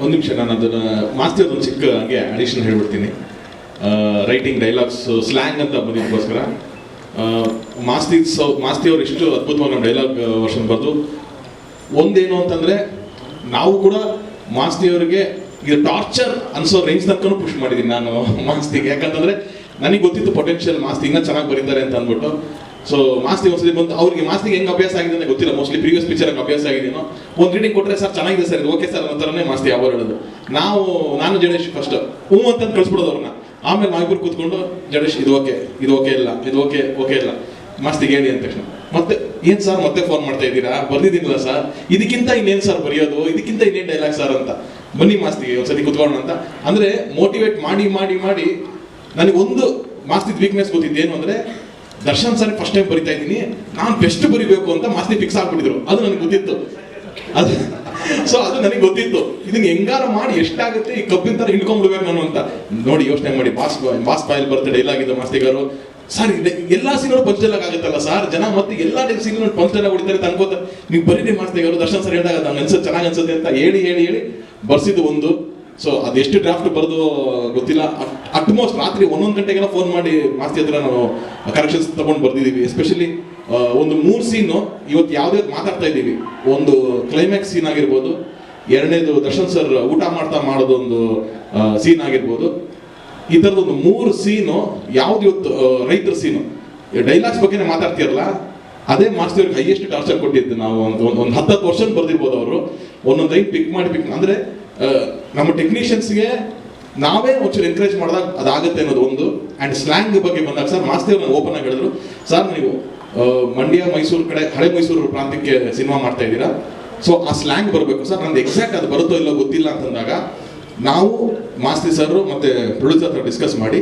ಒಂದು ನಿಮಿಷ, ನಾನು ಅದನ್ನು ಮಾಸ್ತಿ ಅದೊಂದು ಚಿಕ್ಕ ಹಾಗೆ ಅಡಿಷನ್ ಹೇಳ್ಬಿಡ್ತೀನಿ. ರೈಟಿಂಗ್ ಡೈಲಾಗ್ಸ್ ಸ್ಲ್ಯಾಂಗ್ ಅಂತ ಬಂದಿದ್ದಕ್ಕೋಸ್ಕರ ಮಾಸ್ತಿ ಸೌ, ಮಾಸ್ತಿ ಅವರು ಇಷ್ಟು ಅದ್ಭುತವಾಗಿ ನಮ್ಮ ಡೈಲಾಗ್ ವರ್ಷನ್ ಬರೆದು, ಒಂದೇನು ಅಂತಂದರೆ, ನಾವು ಕೂಡ ಮಾಸ್ತಿ ಅವರಿಗೆ ಇದು ಟಾರ್ಚರ್ ಅನ್ಸೋ ರೇಂಜ್ ತನಕ ಪುಷ್ ಮಾಡಿದ್ದೀನಿ ನಾನು ಮಾಸ್ತಿಗೆ. ಯಾಕಂತಂದರೆ, ನನಗೆ ಗೊತ್ತಿತ್ತು ಪೊಟೆನ್ಷಿಯಲ್ ಮಾಸ್ತಿ ಇನ್ನೂ ಚೆನ್ನಾಗಿ ಬರೀತಾರೆ ಅಂತ ಅಂದ್ಬಿಟ್ಟು. ಸೊ ಮಾಸ್ತಿ ಒಂದ್ಸಲಿ ಬಂದು, ಅವ್ರಿಗೆ ಮಾಸ್ತಿಗೆ ಹೆಂಗ್ ಅಭ್ಯಾಸ ಆಗಿದೆ ಅಂತ ಗೊತ್ತಿಲ್ಲ. ಮೋಸ್ಟ್ಲಿ ಪ್ರೀವಿಯಸ್ ಪಿಕ್ಚರ್ ಅಭ್ಯಾಸ ಆಗಿದೆಯೋ ಒಂದು ರೀಡಿಂಗ್ ಕೊಟ್ಟರೆ ಸರ್ ಚೆನ್ನಾಗಿದೆ ಸರ್, ಇದು ಓಕೆ ಸರ್ ಅನ್ನೋ ಥರನೇ ಮಾಸ್ತಿ ಯಾವಾಗ ಹೇಳೋದು. ನಾವು, ನಾನು ಜಡೇಶ್ ಫಸ್ಟ್ ಹ್ಞೂ ಅಂತ ಕಳಿಸ್ಬಿಡೋದು ಅವ್ರನ್ನ. ಆಮೇಲೆ ನಾವಿಬ್ರು ಕೂತ್ಕೊಂಡು, ಜಡೇಶ್, ಇದು ಓಕೆ ಇದು ಓಕೆ ಇಲ್ಲ, ಇದು ಓಕೆ ಓಕೆ ಇಲ್ಲ. ಮಾಸ್ತಿಗೆ ಹೇಳಿ ಅಂತ ತಕ್ಷಣ. ಮತ್ತೆ, ಏನ್ ಸರ್ ಮತ್ತೆ ಫೋನ್ ಮಾಡ್ತಾ ಇದ್ದೀರಾ? ಬರ್ದಿದ್ದೀನಲ್ಲ ಸರ್ ಇದಕ್ಕಿಂತ ಇನ್ನೇನ್ ಸರ್ ಬರೆಯೋದು? ಇದಕ್ಕಿಂತ ಇನ್ನೇನ್ ಡೈಲಾಗ್ ಸರ್ ಅಂತ. ಬನ್ನಿ ಮಾಸ್ತಿಗೆ ಒಂದ್ಸತಿ ಕೂತ್ಕೊಂಡು ಅಂತ. ಅಂದ್ರೆ ಮೋಟಿವೇಟ್ ಮಾಡಿ ಮಾಡಿ ಮಾಡಿ ನನಗೆ ಒಂದು ಮಾಸ್ತಿದ್ ವೀಕ್ನೆಸ್ ಗೊತ್ತಿದ್ದೇನು ಅಂದ್ರೆ ದರ್ಶನ್ ಸರ್ ಫಸ್ಟ್ ಟೈಮ್ ಬರಿತಾ ಇದ್ದೀನಿ. ನಾನು ಬೆಸ್ಟ್ ಬರಿಬೇಕು ಅಂತ ಮಾಸ್ತಿ ಫಿಕ್ಸ್ ಆಗ್ಬಿಟ್ಟಿದ್ರು. ಅದು ನನಗೆ ಗೊತ್ತಿತ್ತು. ಅದು ಸೊ ಅದು ನನಗೆ ಗೊತ್ತಿತ್ತು. ಇದನ್ನ ಹೆಂಗಾರ ಮಾಡಿ ಎಷ್ಟಾಗುತ್ತೆ ಈ ಕಬ್ಬಿನ ತರ ಹಿಡ್ಕೊಂಡ್ಬಿಡ್ಬೇಕು ನಾನು ಅಂತ. ನೋಡಿ, ಯೋಚನೆ ಮಾಡಿ. ಬಾಸ್ ಬಾಸ್ ಬಾಯಲ್ಲಿ ಬರ್ತಾ ಡೈಲಾಗ್ ಇದು ಮಾಸ್ತಿಗಾರು. ಸರ್ ಎಲ್ಲಾ ಸೀನ್ಗಳು ಪಂಚ್ ಡೈಲಾಗ್ ಆಗುತ್ತಲ್ಲ ಸರ್ ಜನ ಮತ್ತೆ ಎಲ್ಲಾ ಸೀನ್ ಪಂಚ್ ಆಗಿ ಹೊಡಿತಾರೆ ಅಂತ ನೀವು ಬರೀ ಮಾಸ್ತಿಗಾರು. ದರ್ಶನ್ ಸರ್ ಹೇಳಿದಾಗ ನಂಗೆ ಅನ್ಸುತ್ತೆ, ಚೆನ್ನಾಗಿ ಅನ್ಸುತ್ತೆ ಅಂತ ಹೇಳಿ ಹೇಳಿ ಹೇಳಿ ಬರ್ಸಿದ್ದು ಒಂದು. ಸೊ ಅದೆಷ್ಟು ಡ್ರಾಫ್ಟ್ ಬರೆದು ಗೊತ್ತಿಲ್ಲ. ಅಟ್ಮೋಸ್ಟ್ ರಾತ್ರಿ ಒಂದೊಂದು ಗಂಟೆಗೆಲ್ಲ ಫೋನ್ ಮಾಡಿ ಮಾಸ್ತಿ ಹತ್ರ ನಾವು ಕರೆಕ್ಷನ್ಸ್ ತಗೊಂಡು ಬರ್ತಿದ್ದೀವಿ ಎಸ್ಪೆಷಲಿ ಒಂದು ಮೂರು ಸೀನು ಇವತ್ತು ಯಾವುದೇ ಮಾತಾಡ್ತಾ ಇದ್ದೀವಿ. ಒಂದು ಕ್ಲೈಮ್ಯಾಕ್ಸ್ ಸೀನ್ ಆಗಿರ್ಬೋದು, ಎರಡನೇದು ದರ್ಶನ್ ಸರ್ ಊಟ ಮಾಡ್ತಾ ಮಾಡೋದೊಂದು ಸೀನ್ ಆಗಿರ್ಬೋದು. ಈ ಥರದ ಒಂದು ಮೂರು ಸೀನು ಯಾವ್ದು ಇವತ್ತು ರೈತರ ಸೀನು ಡೈಲಾಗ್ಸ್ ಬಗ್ಗೆನೇ ಮಾತಾಡ್ತಿರಲ್ಲ, ಅದೇ ಮಾಸ್ತಿ ಅವ್ರಿಗೆ ಹೈಯೆಸ್ಟ್ ಟಾರ್ಚರ್ ಕೊಟ್ಟಿದ್ದು ನಾವು. ಒಂದು ಒಂದು ಹತ್ತತ್ತು ವರ್ಷ ಬರ್ದಿರ್ಬೋದು ಅವರು. ಒಂದೊಂದು ಲೈನ್ ಪಿಕ್ ಮಾಡಿ ಪಿಕ್ ಅಂದ್ರೆ ನಮ್ಮ ಟೆಕ್ನಿಷಿಯನ್ಸ್ಗೆ ನಾವೇ ಒಂಚೂರು ಎನ್ಕರೇಜ್ ಮಾಡಿದಾಗ ಅದಾಗುತ್ತೆ ಅನ್ನೋದು ಒಂದು. ಆ್ಯಂಡ್ ಸ್ಲ್ಯಾಂಗ್ ಬಗ್ಗೆ ಬಂದಾಗ ಸರ್, ಮಾಸ್ತಿ ನಾನು ಓಪನ್ ಆಗಿ ಹೇಳಿದ್ರು. ಸರ್, ನೀವು ಮಂಡ್ಯ, ಮೈಸೂರು ಕಡೆ, ಹಳೆ ಮೈಸೂರು ಪ್ರಾಂತ್ಯಕ್ಕೆ ಸಿನಿಮಾ ಮಾಡ್ತಾ ಇದ್ದೀರಾ? ಸೊ ಆ ಸ್ಲ್ಯಾಂಗ್ ಬರಬೇಕು ಸರ್. ನಂದು ಎಕ್ಸಾಕ್ಟ್ ಅದು ಬರುತ್ತೋ ಇಲ್ಲೋ ಗೊತ್ತಿಲ್ಲ ಅಂತಂದಾಗ ನಾವು ಮಾಸ್ತಿ ಸರ್ ಮತ್ತು ಪ್ರೊಡ್ಯೂಸರ್ ಹತ್ರ ಡಿಸ್ಕಸ್ ಮಾಡಿ,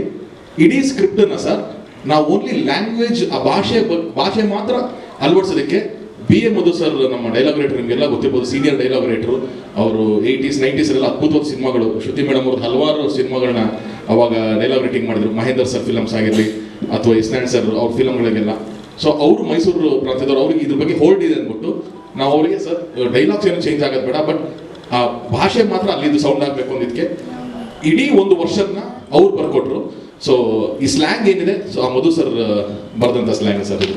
ಇಡೀ ಸ್ಕ್ರಿಪ್ಟನ್ನು ಸರ್, ನಾವು ಓನ್ಲಿ ಲ್ಯಾಂಗ್ವೇಜ್ ಆ ಭಾಷೆ ಭಾಷೆ ಮಾತ್ರ ಅಳವಡಿಸೋದಕ್ಕೆ ಬಿ ಎ ಮಧು ಸರ್ ನಮ್ಮ ಡೈಲಾಗ್ ರೈಟರ್ ನಿಮಗೆಲ್ಲ ಗೊತ್ತಿರ್ಬೋದು, ಸೀನಿಯರ್ ಡೈಲಾಗ್ ರೈಟರು ಅವರು ಏಯ್ಟೀಸ್, ನೈಂಟೀಸ್ ಎಲ್ಲ ಅದ್ಭುತವಾದ ಸಿನಿಮಾಗಳು. ಶ್ರುತಿ ಮೇಡಮ್ ಅವ್ರದ್ದು ಹಲವಾರು ಸಿನಿಮಾಗಳನ್ನ ಅವಾಗ ಡೈಲಾಗ್ ರೈಟಿಂಗ್ ಮಾಡಿದ್ರು. ಮಹೇಂದರ್ ಸರ್ ಫಿಲಮ್ಸ್ ಆಗಿರಲಿ, ಅಥವಾ ಇಸ್ನಾಂಡ್ ಸರ್ ಅವ್ರ ಫಿಲಮ್ಗಳಿಗೆಲ್ಲ. ಸೊ ಅವರು ಮೈಸೂರು ಪ್ರಾಂತ್ಯದವರು. ಅವ್ರಿಗೆ ಇದ್ರ ಬಗ್ಗೆ ಹೋಲ್ಡ್ ಇದೆ ಅಂದ್ಬಿಟ್ಟು, ನಾವು ಅವರಿಗೆ ಸರ್, ಡೈಲಾಗ್ಸ್ ಏನು ಚೇಂಜ್ ಆಗೋದು ಬೇಡ ಬಟ್ ಆ ಭಾಷೆ ಮಾತ್ರ ಅಲ್ಲಿದ್ದು ಸೌಂಡ್ ಆಗಬೇಕು ಅಂದಿದ್ದಕ್ಕೆ ಇಡೀ ಒಂದು ವರ್ಷನ ಅವ್ರು ಬರ್ಕೊಟ್ರು. ಸೊ ಈ ಸ್ಲ್ಯಾಂಗ್ ಏನಿದೆ? ಸೊ ಆ ಮಧು ಸರ್ ಬರೆದಂಥ ಸ್ಲ್ಯಾಂಗ್ ಸರ್ ಇದು.